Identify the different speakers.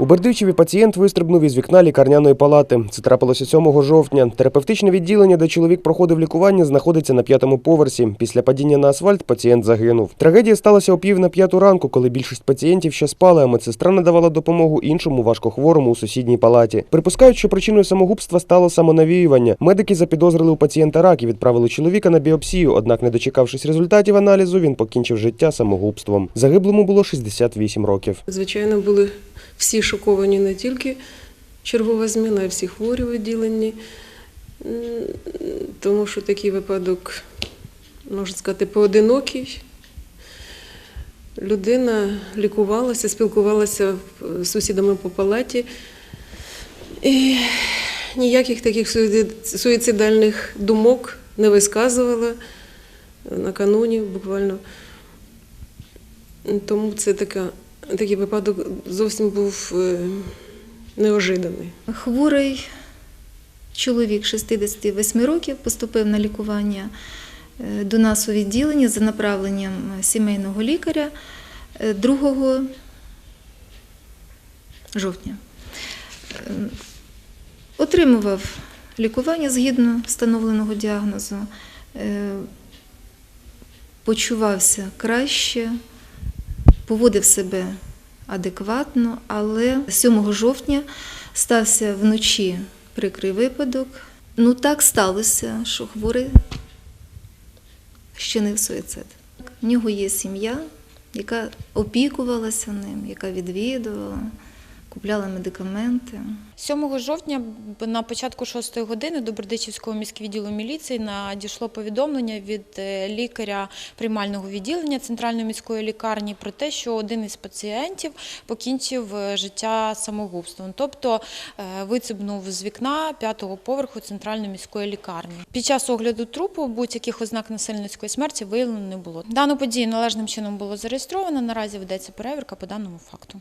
Speaker 1: У Бердичеві пацієнт вистрибнув із вікна лікарняної палати. Це трапилося 7 жовтня. Терапевтичне відділення, де чоловік проходив лікування, знаходиться на п'ятому поверсі. Після падіння на асфальт пацієнт загинув. Трагедія сталася о пів на п'яту ранку, коли більшість пацієнтів ще спали, а медсестра надавала допомогу іншому важкохворому у сусідній палаті. Припускають, що причиною самогубства стало самонавіювання. Медики запідозрили у пацієнта рак і відправили чоловіка на біопсію. Однак, не дочекавшись результатів аналізу, він покінчив життя самогубством. Загиблому було 68 років.
Speaker 2: Звичайно, були всі шоковані не тільки чергова зміна, а й всі хворі відділенні, тому що такий випадок, можна сказати, поодинокий. Людина лікувалася, спілкувалася з сусідами по палаті. І ніяких таких суїцидальних думок не висказувала накануні буквально. Тому це така, такий випадок зовсім був е, неожиданий.
Speaker 3: Хворий чоловік 68 років поступив на лікування е, до нас у відділення за направленням сімейного лікаря е, 2 жовтня. Е, Отримував лікування згідно встановленого діагнозу, е, почувався краще, поводив себе адекватно, але 7 жовтня стався вночі прикрий випадок. Ну так сталося, що хворий щинив суїцид. В нього є сім'я, яка опікувалася ним, яка відвідувала, купляла медикаменти.
Speaker 4: 7 жовтня на початку 6 години до Бердичівського міськвідділу міліції надійшло повідомлення від е, лікаря приймального відділення центральної міської лікарні про те, що один із пацієнтів покінчив е, життя самогубством, тобто е, вицибнув з вікна п'ятого поверху центральної міської лікарні. Під час огляду трупу будь-яких ознак насильницької смерті виявлено не було. Дану подію належним чином було зареєстровано. Наразі ведеться перевірка по даному факту.